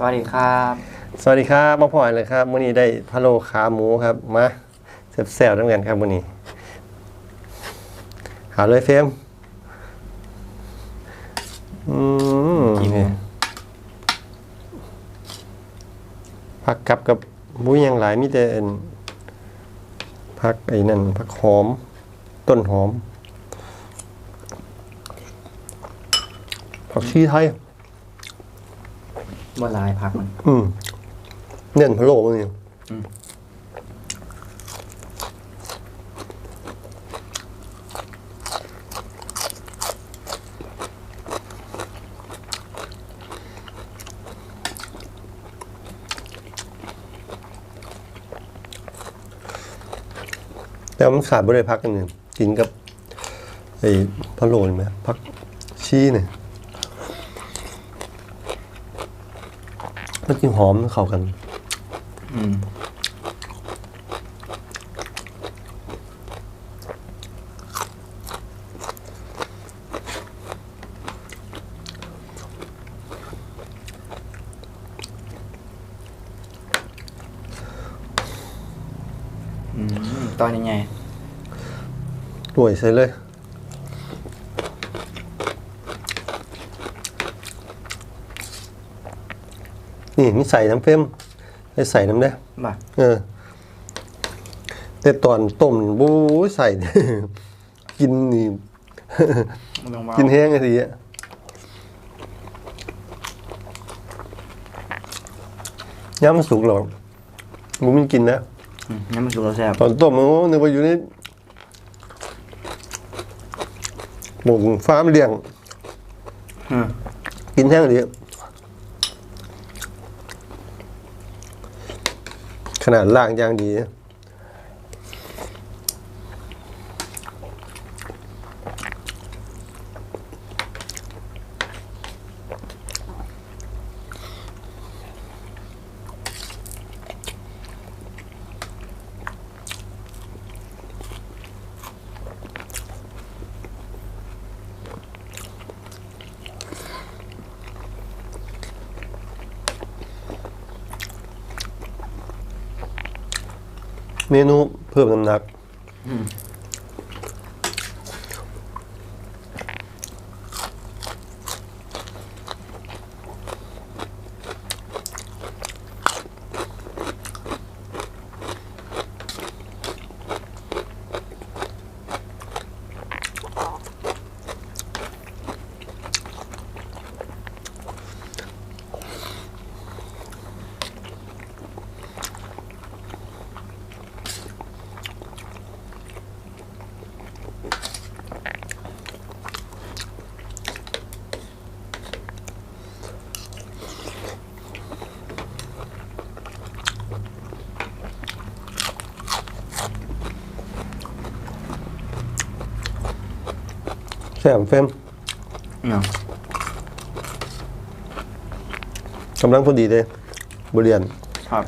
สวัสดีครับ สวัสดีครับมาพอเลยครับมื้อนี้ได้พะโล้ขาหมูครับมาแซ่บๆทั้งกันครับมื้อนี้หาเลยเฟมอืมนี่ผักกับกับบุ้ยยังหลายมีแต่อันผักไอ้นั่นผักหอม ต้นหอมผักชีไทย บัวลายพักมัน อืมเน่นพะโล้มื้อนี้อืมแต่ว่ามันขาดบ่ได้พักกันหนึ่งกินกับไอ้พะโล้นี่ไหมพักชีเนี่ย มันกินหอมเข้ากัน อืมอืมตอนยังไงรวยใส่เลย นี่นี่ใส่น้ำเฟมให้ใส่น้ำได้บ่าเออแต่ตอนต้มนี่บู๊ใส่ กินนี่มันต้องว่ากินแห้งไอ้ทีอะย่ำมันสุกหรอกมึงไม่กินนะอืมนี่มันสุกแล้วแซ่บตอนต้มมันนึกว่าอยู่ในหมูฟ้าร์มเลี้ยงอืมกินแห้งดี ขนาดล่างอย่างดี เมนูเพิ่มน้ำหนัก แซ่บเฟมเนาะกำลังพอดีเลยบเรียนครับ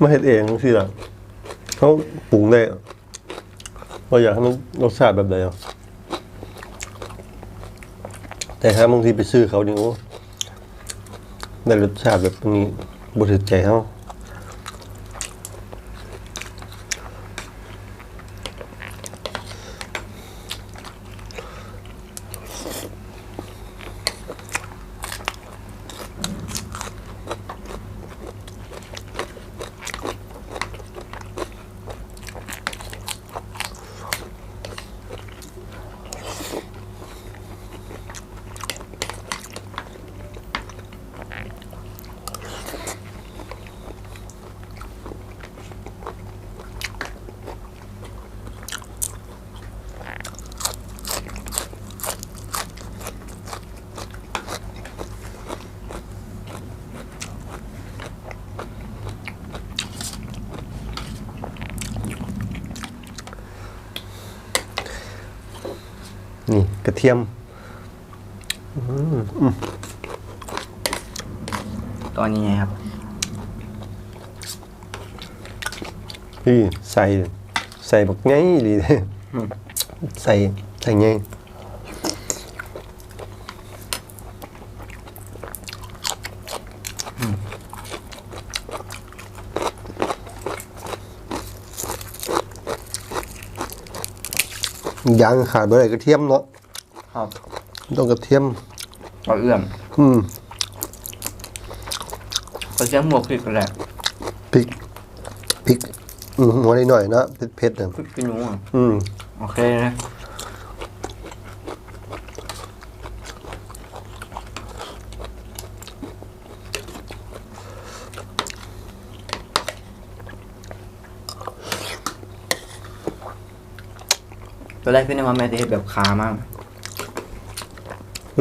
มาเฮ็ดเองสิล่ะเขาปรุงได้ว่าอยากให้มันรสชาติแบบใดอะแต่ถ้าบางทีไปซื้อเขานี่โอ้ ได้รสชาติแบบ กใจเขานี่กระเทียมตอนยังไงครับ พี่ใส่ใส่บักไงดีเลยใส่ใส่ไงยังขาดไปไหนกระเทียมเนาะ ครับต้องกระเทียมก็เอื้อมอืมก็เสียงหมวกพริกก็แหละพริกพริกอืมหัวนิดหน่อยๆเนอะเผ็ดๆนะพริกขี้หนูอะอืมโอเคนะตอนแรกพี่นึกว่าแม่จะเห็นแบบขามาก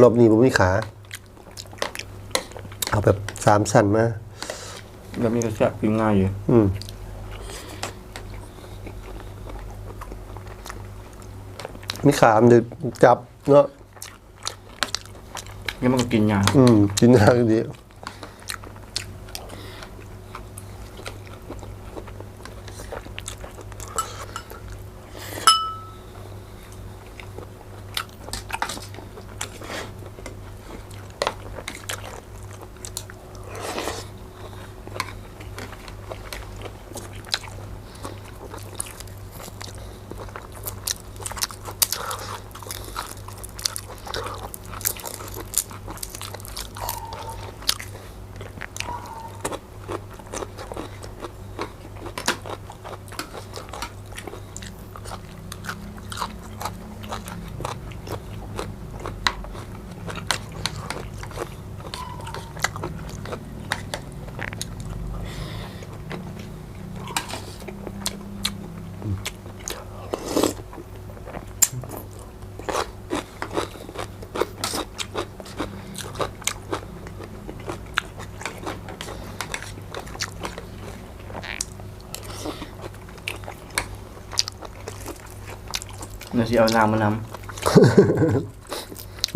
รอบนี้ผมมีขา เอาแบบสามสันมาแบบนี้ก็แซ่บกินง่ายอยู่อืมมีขามนเดี๋ยวจับเนาะแล้วมันก็กินยากอืมกินยากดี เดี๋ยวสิเอาน้ำมาน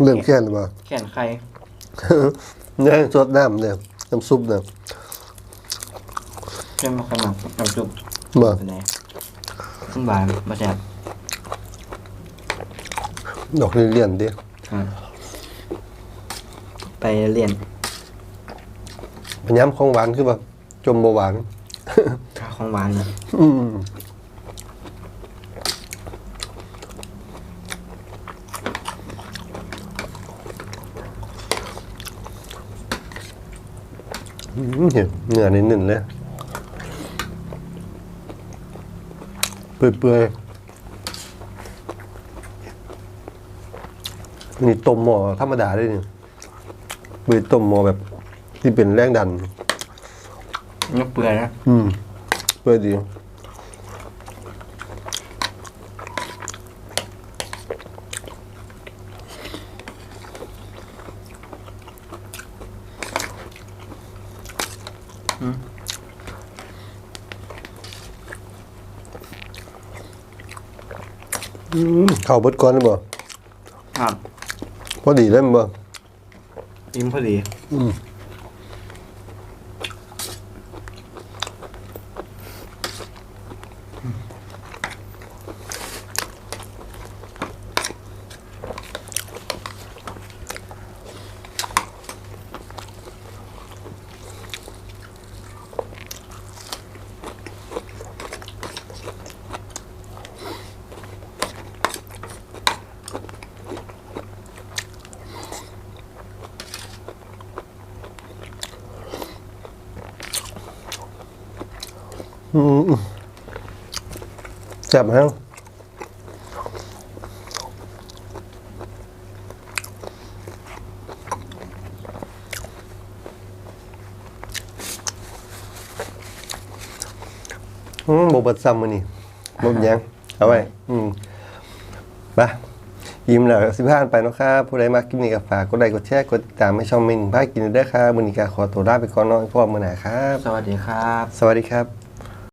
เริ่มแค่นหรือเปล่าำแขนไข่เนี่ยสดน้ำเนี่ยน้ำซุปเนี่ย เช่นมาขนาดน้ำซุปมาเป็นไง ขึ้นบานมาแซ่บดอกเลี่ยนๆดิอะไปเรียนมันย้ำของหวานคือแบบจมบหวานข้าวของหวานนะอืมอืมเห็นเนื้อนิดหนึ่งเลย เปื่อยๆนี่ต้มหม้อธรรมดาด้วยนี่เปื่อยต้มหม้อแบบที่เป็นแรงดัน ยกเปลือยนะ อืม เปื่อยดี เข้าเบิดก่อนเลยบ่ครับ พอดีเลยแม่นบ่ยิ้มพอดี อืม อืมจับแล้วอืมบ่เบิดซ้ำมื้อนี้บ่เป็นหยังเอาไว้อืมไปยิ้มแล้วสิผ่านไปเนาะครับผู้ใดมาคลิปนี้ก็ฝากกดไลค์กดแชร์กดติดตามให้ช่องเมนพากินเด้อครับมื้อนี้ก็ขอตัวลาไปก่อนเนาะพบกันมื้อหน้าครับ สวัสดีครับ สวัสดีครับ